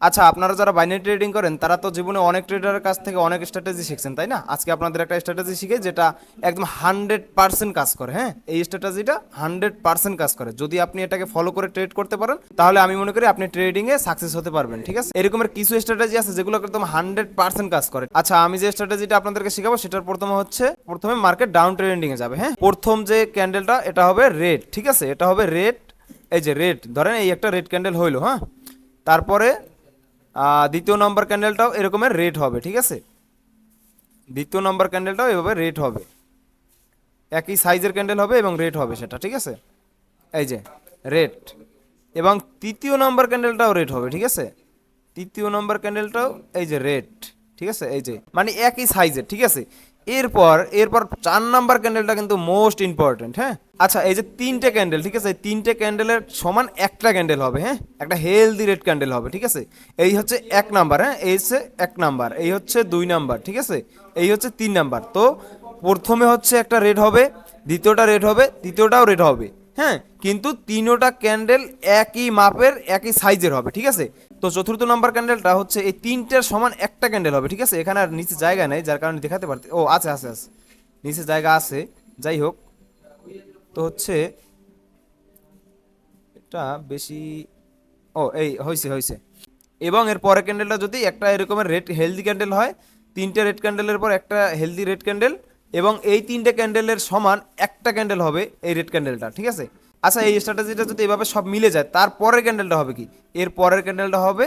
আচ্ছা আপনারা যারা বাইনারি ট্রেডিং করেন, তারা তো জীবনে অনেক ট্রেডারের কাছ থেকে অনেক স্ট্র্যাটেজি শিখছেন, তাই না? আজকে আপনাদের একটা স্ট্র্যাটেজি শিখে যেটা একদম হান্ড্রেড পার্সেন্ট কাজ করে হ্যাঁ? এই স্ট্র্যাটেজিটা হান্ড্রেড পার্সেন্ট কাজ করে। যদি আপনি এটাকে ফলো করে ট্রেড করতে পারেন, তাহলে আমি মনে করি আপনি ট্রেডিংয়ে সাকসেস হতে পারবেন, ঠিক আছে? এরকমের কিছু স্ট্র্যাটেজি আছে যেগুলো একদম হান্ড্রেড পার্সেন্ট কাজ করে। আচ্ছা আমি যে স্ট্র্যাটেজিটা আপনাদেরকে শেখাবো, সেটার প্রথমে হচ্ছে, প্রথমে মার্কেট ডাউন ট্রেন্ডিং এ যাবে হ্যাঁ? প্রথম যে ক্যান্ডেলটা এটা হবে রেড ঠিক আছে? এটা হবে রেড এই যে রেড ধরেন এই একটা রেড ক্যান্ডেল হইল হ্যাঁ? তারপরে দ্বিতীয় নম্বর ক্যান্ডেলটাও এরকমের রেড হবে, ঠিক আছে? দ্বিতীয় নম্বর ক্যান্ডেলটাও এভাবে রেড হবে। একই সাইজের ক্যান্ডেল হবে এবং রেড হবে সেটা, ঠিক আছে? এই যে রেড এবং তৃতীয় নম্বর ক্যান্ডেলটাও রেড হবে, ঠিক আছে? তৃতীয় নম্বর ক্যান্ডেলটাও এই যে রেড ঠিক আছে? এই যে মানে একই সাইজের ঠিক আছে? এরপর এরপর চার নাম্বার ক্যান্ডেলটা কিন্তু মোস্ট ইম্পর্টেন্ট হ্যাঁ? আচ্ছা এই যে তিনটে ক্যান্ডেল ঠিক আছে? তিনটে ক্যান্ডেলের সমান একটা ক্যান্ডেল হবে হ্যাঁ? একটা হেলদি রেড ক্যান্ডেল হবে, ঠিক আছে? এই হচ্ছে এক নাম্বার হ্যাঁ? এই হচ্ছে এক নাম্বার, এই হচ্ছে দুই নাম্বার, ঠিক আছে? এই হচ্ছে তিন নাম্বার। তো প্রথমে হচ্ছে একটা রেড হবে, দ্বিতীয়টা রেড হবে, তৃতীয়টাও রেড হবে। হ্যাঁ কিন্তু তিনোটা ক্যান্ডেল একই মাপের, একই সাইজের হবে, ঠিক আছে? তো চতুর্থ নম্বর ক্যান্ডেলটা হচ্ছে এই তিনটের সমান একটা ক্যান্ডেল হবে, ঠিক আছে? এখানে আর নিচে জায়গা নেই, যার কারণে দেখাতে পারতে ও, আছে আছে আছে। নিচে জায়গা আছে, যাই হোক। তো হচ্ছে এটা বেশি ও, এই হয়েছে হয়েছে এবং এর পরের ক্যান্ডেলটা যদি একটা এরকমের রেড হেলদি ক্যান্ডেল হয়, তিনটে রেড ক্যান্ডেলের পর একটা হেলদি রেড ক্যান্ডেল এবং এই তিনটে ক্যান্ডেলের সমান একটা ক্যান্ডেল হবে এই রেড ক্যান্ডেলটা, ঠিক আছে? আচ্ছা এই স্ট্র্যাটেজিটা যদি এভাবে সব মিলে যায়, তার পরের ক্যান্ডেলটা হবে কি? এর পরের ক্যান্ডেলটা হবে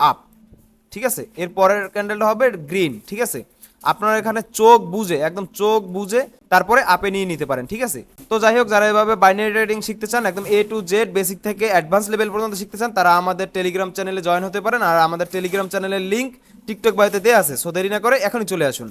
আপ ঠিক আছে? এর পরের ক্যান্ডেলটা হবে গ্রিন ঠিক আছে? আপনারা এখানে চোখ বুঝে, একদম চোখ বুঝে তারপরে আপে নিয়ে নিতে পারেন, ঠিক আছে? তো যাই হোক, যারা এভাবে বাইনারি ট্রেডিং শিখতে চান, একদম এ টু জেড বেসিক থেকে অ্যাডভান্স লেভেল পর্যন্ত শিখতে চান, তারা আমাদের টেলিগ্রাম চ্যানেলে জয়েন হতে পারেন। আর আমাদের টেলিগ্রাম চ্যানেলের লিঙ্ক টিকটক বাড়িতে দেওয়া আছে সো দেরি না করে এখনই চলে আসুন।